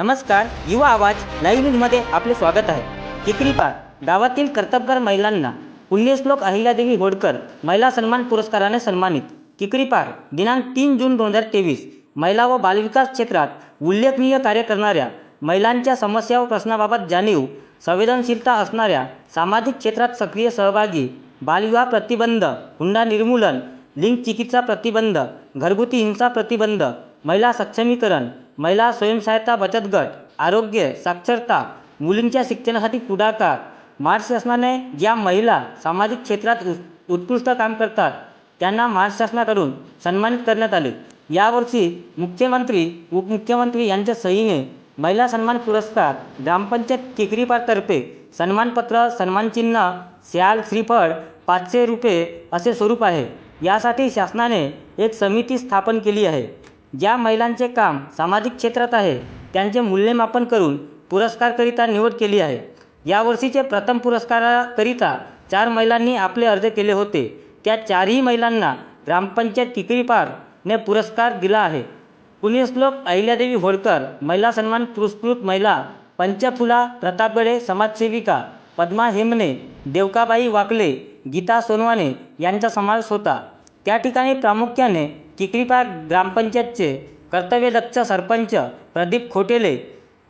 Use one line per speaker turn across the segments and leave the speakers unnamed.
नमस्कार युवा आवाज लाईव्ह न्यूजमध्ये आपले स्वागत आहे. किकरीपार गावातील कर्तबगार महिलांना पुण्यश्लोक अहिल्यादेवी होडकर महिला सन्मान पुरस्काराने सन्मानित. किकरीपार दिनांक तीन जून दोन हजार तेवीस महिला व बालविकास क्षेत्रात उल्लेखनीय कार्य करणाऱ्या महिलांच्या समस्या व प्रश्नाबाबत जाणीव संवेदनशीलता असणाऱ्या सामाजिक क्षेत्रात सक्रिय सहभागी बालविवाह प्रतिबंध हुंडा निर्मूलन लिंग चिकित्सा प्रतिबंध घरगुती हिंसा प्रतिबंध महिला सक्षमीकरण महिला स्वयंसहायता बचत गट आरोग्य साक्षरता मुलींच्या शिक्षणासाठी पुढाकार. महाराष्ट्र शासनाने ज्या महिला सामाजिक क्षेत्रात उत् उत्कृष्ट काम करतात त्यांना महाराष्ट्र शासनाकडून सन्मानित करण्यात आले. यावर्षी मुख्यमंत्री उपमुख्यमंत्री यांच्या सहीने महिला सन्मान पुरस्कार ग्रामपंचायत केकरीपारतर्फे सन्मानपत्र सन्मानचिन्ह श्याल श्रीफळ पाचशे रुपये असे स्वरूप आहे. यासाठी शासनाने एक समिती स्थापन केली आहे. ज्या महिलांचे काम सामाजिक क्षेत्रात आहे त्यांचे मूल्यमापन करून पुरस्कारकरिता निवड केली आहे. यावर्षीचे प्रथम पुरस्काराकरिता चार महिलांनी आपले अर्ज केले होते. त्या चारही महिलांना ग्रामपंचायत किकरीपारने पुरस्कार दिला आहे. पुण्यश्लोक अहिल्यादेवी होळकर महिला सन्मान पुरस्कृत महिला पंचफुला प्रतापगडे समाजसेविका पद्मा हेमने देवकाबाई वाकले गीता सोनवाने यांचा समावेश होता. त्या ठिकाणी प्रामुख्याने किकरीपार ग्रामपंचायतचे कर्तव्यदक्ष सरपंच प्रदीप खोटेले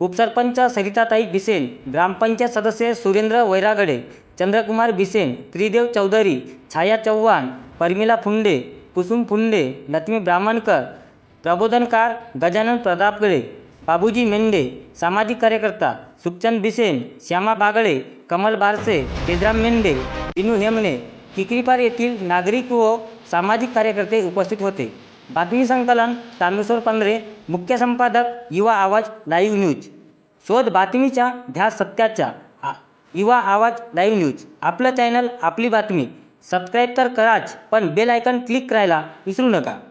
उपसरपंच सरिताताई बिसेन ग्रामपंचायत सदस्य सुरेंद्र वैरागडे चंद्रकुमार बिसेन त्रिदेव चौधरी छाया चव्हाण परमिला फुंडे कुसुम फुंडे लक्ष्मी ब्राह्मणकर प्रबोधनकार गजानन प्रतापगडे बाबूजी मेंढे सामाजिक कार्यकर्ता सुखचंद बिसेन श्यामा बागळे कमल बारसे तेजराम मेंढे विनू हेमणे किकरीपार येथील नागरिक व सामाजिक कार्यकर्ते उपस्थित होते. बातमी संकलन तामेश्वर पंधरे मुख्य संपादक युवा आवाज लाईव्ह न्यूज. शोध बातमीच्या ध्यास सत्याच्या. आ- युवा आवाज लाईव्ह न्यूज. आपलं चॅनल आपली बातमी. सबस्क्राईब तर कराच पण बेल आयकन क्लिक करायला विसरू नका.